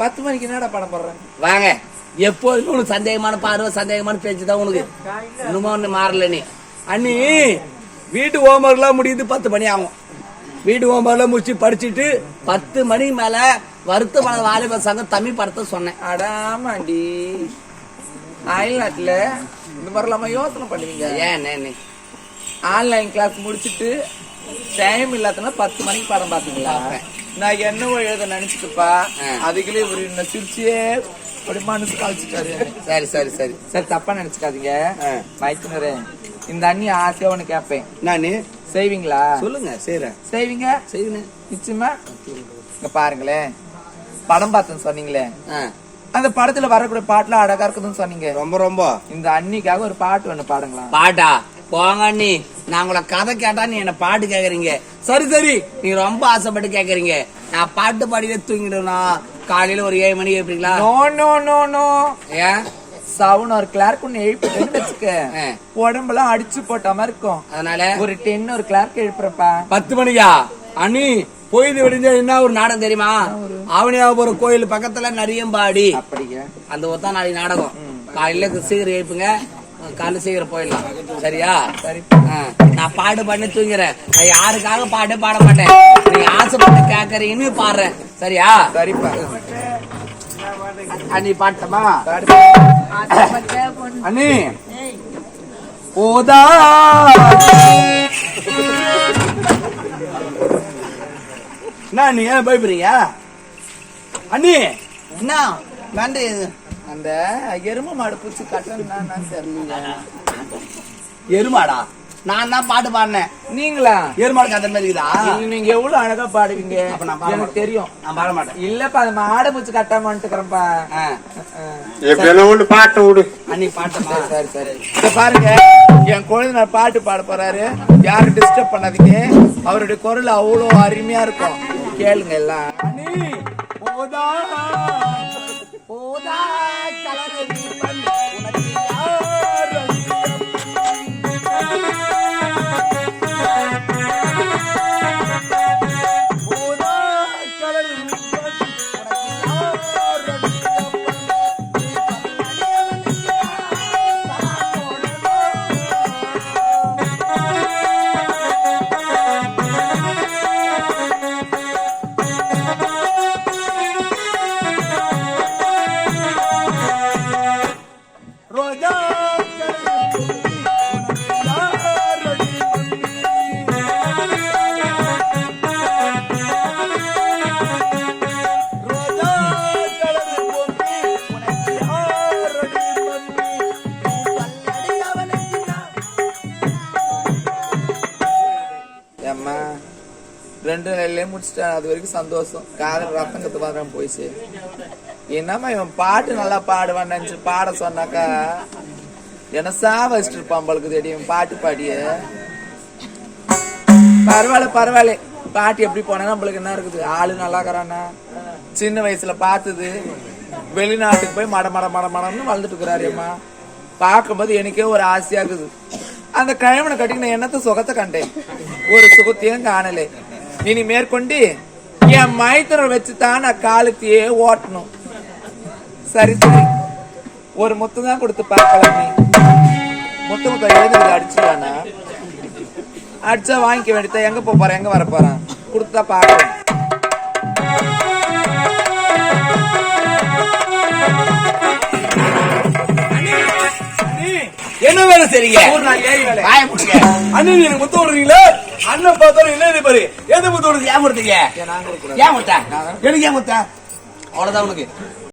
பத்து மணிக்கு என்னடா படம் போடுறேன் வாங்க. எப்போதுமே உனக்கு சந்தேகமான பார்வை சந்தேகமான பேச்சு தான் உனக்கு. இன்னுமா ஒண்ணு மாறல நீ. அண்ணி வீட்டு ஹோம்ஒர்க்லாம் முடியுது பத்து மணி ஆகும். வீட்டு ஹோம்ஒர்க்லாம் முடிச்சு படிச்சுட்டு பத்து மணி மேல வருத்தமான வாலிபர் சங்கம் தமிழ் படத்தை சொன்னேன். அடாமாண்டி அயல்நாட்டுல இந்த மாதிரிலாமா யோசனை பண்ணுவீங்க? ஏன் என்ன நீ ஆன்லைன் கிளாஸ் முடிச்சிட்டு டைம் இல்லாதனா பத்து மணிக்கு படம் பாத்தீங்களா நான் என்னவோ எழுத நினைச்சிட்டுப்பா. அதுக்குள்ளே இவரு என்ன சிரிச்சியே அப்படி மனசு சரி சரி சரி. சரி தப்பா நினைச்சுக்காதீங்க. மைத்துனரே இந்த அண்ணி ஆசையா ஒண்ணு கேட்பேன் நானு? செய்வீங்களா? சொல்லுங்க செய்யறேன் செய்வீங்க? செய்யுங்க நிச்சயமா? இங்க பாருங்களேன். படம் பார்த்தேன்னு சொன்னீங்களே. அந்த படத்துல வரக்கூடிய பாட்டுல அழகா இருக்குதுன்னு சொன்னீங்க. ரொம்ப ரொம்ப. இந்த அன்னிக்காக ஒரு பாட்டு ஒண்ணு பாடுங்களா பாட்டா? போங்க அண்ணி. நான் உங்களை கதை கேட்டா நீ என்ன பாட்டு கேக்குறீங்க. சரி சரி. நீங்க ரொம்ப ஆசைப்பட்டு கேக்குறீங்க. நான் பாட்டு பாடியே தூங்கிடுவேனா. காலையில ஒரு ஏழு மணிக்கு எப்படிங்களா நோ நோ நோ நோ. ஏன் சவுன் ஒரு கிளார்க் ஒண்ணு எழுப்பிட்டேன்னு வச்சுக்க. உடம்பெல்லாம் அடிச்சு போட்ட மாதிரி இருக்கும். அதனால? ஒரு டென் ஒரு கிளார்க் எழுப்புறப்பா. பத்து மணிக்கா? அண்ணி பொய்து விடிஞ்சா என்ன ஒரு நாடகம் தெரியுமா? அவனியாபுரம் கோயில் பக்கத்துல நரியம்பாடி அப்படிங்க அந்த ஒரு தான் நாளைக்கு நாடகம் காலையில சீக்கிரம் எழுப்புங்க. காலையில சீக்கிரம் போயிடலாம். சரியா? நான் பாட்டு பண்ணி தூங்கிறேன். நான் யாருக்காக பாட்டு பாட மாட்டேன்? நீங்க ஆசைப்பட்டு கேக்குறீங்கன்னு பாடுறேன். சரியா? அண்ணி பாட்டமா? பாடு. அண்ணி ஓதா என்ன நீ ஏன் பயப்படுறீங்க? அண்ணி. என்ன? வேண்ட அந்த எரும மாடு பூச்சி கட்டணும்னா தெரியல. எருமாடா? நான் தான் பாட்டு பாடினேன். நீங்களா? எருமாடு கதை மாதிரி இருக்குதா? இல்ல, நீங்க எவ்வளவு அழகா பாடுவீங்க? அப்ப நான் பாட எனக்கு. தெரியும். நான் பாட மாட்டேன். இல்லப்பா அது மாடை பூச்சி கட்டாமட்டுக்கிறேன்ப்பா பாட்டு விடு. அண்ணி பாட்டமா சரி சரி இத பாருங்க. என் குழந்தை பாட்டு பாட போறாரு. யாரும் டிஸ்டர்ப் பண்ணாதீங்க. அவருடைய குரல் அவ்வளவு அருமையா இருக்கும். கேளுங்க எல்லாம். அண்ணி ஓதா ரெண்டு நிலையிலே முடிச்சிட்டேன் அது வரைக்கும் சந்தோஷம். காதல் ரத்தம் கத்து பாத்திரம் போயிடுச்சு. என்னம்மா இவன் பாட்டு நல்லா பாடுவான்னு நினச்சி பாட சொன்னாக்கா என்ன சா வச்சுட்டு இருப்பான் பழுக்கு தெரியும் பாட்டு பாடிய. பரவாயில்ல பரவாயில்ல. பாட்டு எப்படி போனா நம்மளுக்கு என்ன இருக்குது? ஆளு நல்லா இருக்கிறானா சின்ன வயசுல பார்த்தது வெளிநாட்டுக்கு போய் மட மட மட மடம்னு வளர்ந்துட்டு இருக்கிறாரியம்மா பார்க்கும்போது எனக்கே ஒரு ஆசையா இருக்குது. அந்த கிழவனை கட்டிக்கின என்னத்த சுகத்தை கண்டேன்? ஒரு சுகத்தையும் காணலை. இனி மேற்கொண்டு என் மைத்தரை வச்சு தான் நான் காலத்தையே ஓட்டணும். சரி சரி. ஒரு முத்தம் தான் கொடுத்து பார்க்கலாம் முத்தம் எழுதுறது அடிச்சுடானா அடிச்சா வாங்கிக்க வேண்டியதா? எங்க போறேன் எங்க வர போறேன் கொடுத்தா பாக்கலாம் என்ன சரிங்க வேலை. முடிங்க. அண்ணன் எனக்கு முத்து விடுறீங்களா? அண்ணன் என்ன இது பாரு? எது விடுறது ஏன் கொடுத்தீங்க? ஏன் முத்த எனக்கு ஏன் முத்த அவ்வளவுதான் உனக்கு.